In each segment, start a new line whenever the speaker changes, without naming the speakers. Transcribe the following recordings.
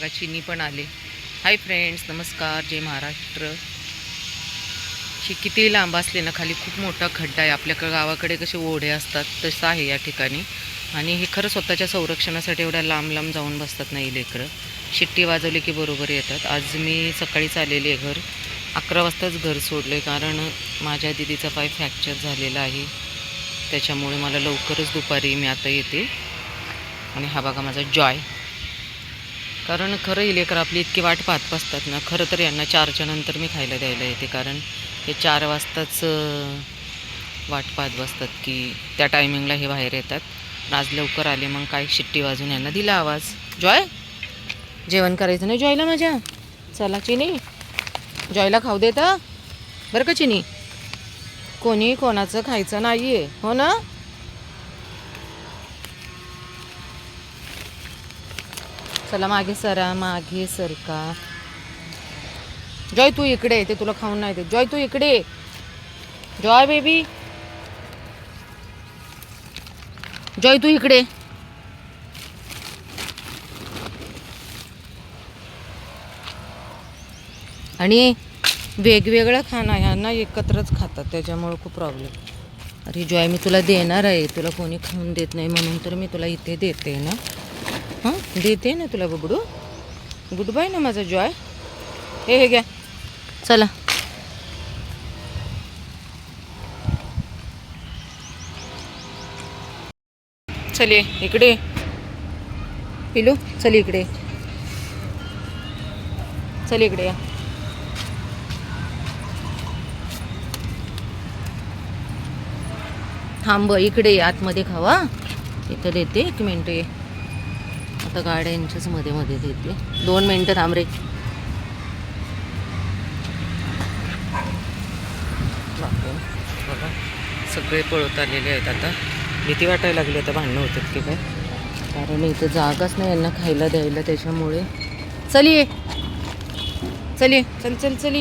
बघा चिनी पण आले. हाय फ्रेंड्स नमस्कार जय महाराष्ट्र. ही किती लांब असले ना खाली खूप मोठा खड्डा आहे. आपल्याकडे गावाकडे कसे ओढे असतात तसं आहे या ठिकाणी. आणि हे खरं स्वतःच्या संरक्षणासाठी एवढ्या लांब लांब जाऊन बसतात नाही लेकरं. शिट्टी वाजवली की बरोबर येतात. आज मी सकाळीच आलेली आहे घर. अकरा वाजताच घर सोडलं आहे कारण माझ्या दिदीचा पाय फ्रॅक्चर झालेला आहे. त्याच्यामुळे मला लवकरच दुपारी मी आता येते. आणि हा बघा माझा जॉय कारण खरं ही लेकर आपली इतकी वाट पाहत बसतात ना. खरं तर यांना चारच्या नंतर मी खायला द्यायला येते कारण हे चार वाजताच वाट पाहत बसतात की त्या टायमिंगला हे बाहेर येतात. आज लवकर आले मग काय शिट्टी वाजून यांना दिला आवाज. जॉय? जेवण करायचं नाही जॉयला माझ्या? चला चिनी. जॉयला खाऊ देता? बरं का चिनी? कोणी कोणाचं खायचं नाही आहे हो ना? चला मागे सरा मागे सरका. जॉय तू इकडे ते तुला खाऊन नाही दे जॉय तू इकडे जॉय बेबी जॉय तू इकडे आणि वेगवेगळं खाणं ह्यांना एकत्रच खातात त्याच्यामुळे खूप प्रॉब्लेम अरे जॉय मी तुला देणार आहे. तुला कोणी खाऊन देत नाही म्हणून तर मी तुला इथे देते ना. हां? देते ना तुला बबडू. गुड बाय ना माझा जॉय हे हे घ्या. चला. चल ये इकडे पिलू चल इकडे चल इकडे या. थांब इकडे आतमध्ये खावा. इथं देते एक मिनटं ये. आता गाड्या यांच्याच मध्ये मध्ये देते. दोन मिनटं थांबरे बापरे, बघा सगळे पळत आलेले आहेत आता. भीती वाटायला लागली आता भांडणं होतात की काय? कारण इथं जागाच नाही यांना खायला द्यायला त्याच्यामुळे. चल ये. चल ये. चल चल चल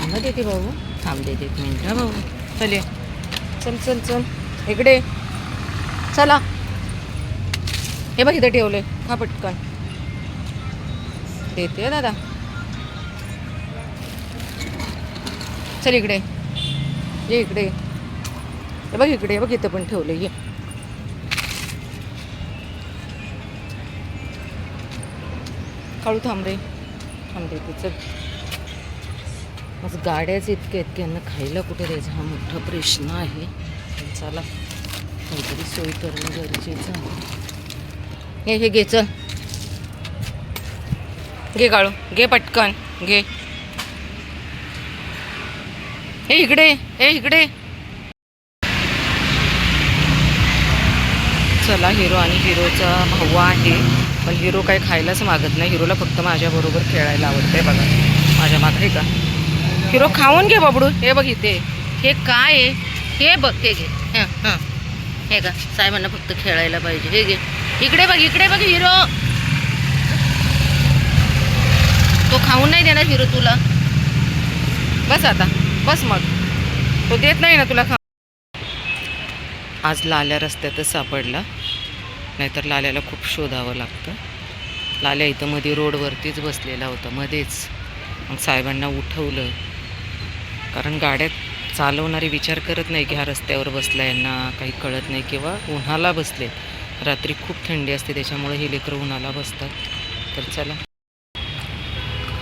ये देते भाऊ. थांब देते एक मिनिट हा भाऊ. चल ये. चल चल चल. इकडे चला. हे बघ इथं ठेवलंय. हा पटकन. देते दादा. चल इकडे. ये इकडे. हे बघ इकडे बघ इथं पण ठेवलं ये. काळू थांब रे. थांब देते चल. आज गाड्याच इतक्या आहेत की यांना खायला कुठे द्यायचं? हा मोठा प्रश्न आहे. चला काहीतरी सोय करणं गरजेचं आहे. हे हे घे चल. घे काळू घे पटकन. घे. हे इकडे हे इकडे. चला हिरो आणि हिरोचा भाऊ आहे. पण हिरो काही खायलाच मागत नाही. हिरोला फक्त माझ्याबरोबर खेळायला आवडतंय बघा. माझ्या मागे का? हिरो खाऊन घे बाबडू. हे बघ इथे. हे काय आहे? हे बघ हे घे. हं हं. हे का साहेबांना फक्त खेळायला पाहिजे. हे घे. इकडे बघ इकडे बघ हिरो. तो खाऊन नाही देणार हिरो तुला. बस आता. बस मग. तो देत नाही ना तुला खा आज लाल्या रस्त्यातच सापडला. नाहीतर लाल्याला खूप शोधावं लागतं. लाल्या इथं मध्ये रोडवरतीच बसलेला होता मध्येच. मग साहेबांना उठवलं. कारण गाड्यात चालवणारे विचार करत नाही की हा रस्त्यावर बसला यांना काही कळत नाही किंवा उन्हाला बसले रात्री खूप थंडी असते त्याच्यामुळे हे लेकरं उन्हाला बसतात. तर चला.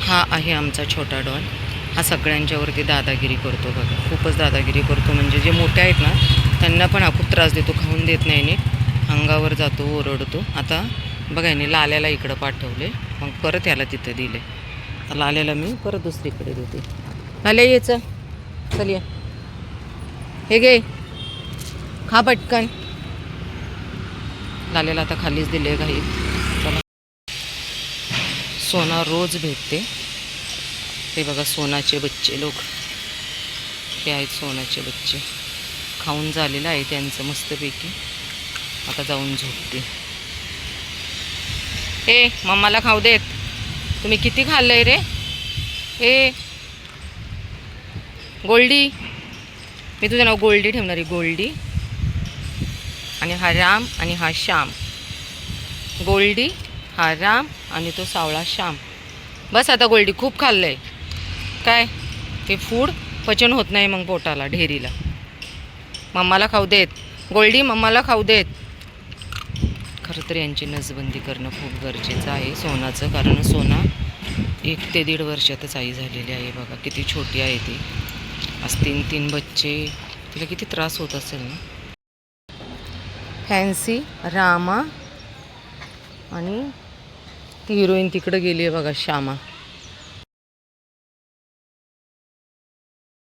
हा आहे आमचा छोटा डॉल. हा सगळ्यांच्यावरती दादागिरी करतो बघा. खूपच दादागिरी करतो. म्हणजे जे मोठे आहेत ना त्यांना पण हा खूप त्रास देतो. खाऊन देत नाही नीट. अंगावर जातो ओरडतो. आता बघा याने लाल्याला इकडं पाठवले. मग परत याला तिथं दिले. लाल्याला मी परत दुसरीकडे देते. लाल्या यायचं चल हे घे. खा पटकन. लालेला आता खालीच दिले काही चला. सोना रोज भेटते. ते बघा सोनाचे बच्चे लोक. हे आहेत सोनाचे बच्चे. खाऊन झालेलं आहे त्यांचं मस्तपैकी. आता जाऊन झोपते. ए मम्माला खाऊ देत. तुम्ही किती खाल्लंय रे? ए गोल्डी. मी तुझं नाव गोल्डी ठेवणार आहे गोल्डी. आणि हा राम आणि हा श्याम. गोल्डी हा राम आणि तो सावळा श्याम. बस आता गोल्डी खूप खाल्लं आहे काय? ते फूड पचन होत नाही मग पोटाला ढेरीला. मम्माला खाऊ देत. गोल्डी मम्माला खाऊ देत. खरं तर यांची नसबंदी करणं खूप गरजेचं आहे. सोनाचं कारण सोना एक ते दीड वर्षातच आई झालेली आहे. बघा किती छोटी आहे ती. आज तीन तीन बच्चे तिला किती त्रास होत असेल ना? फॅन्सी रामा आणि ती हिरोईन तिकडं गेली आहे बघा श्यामा.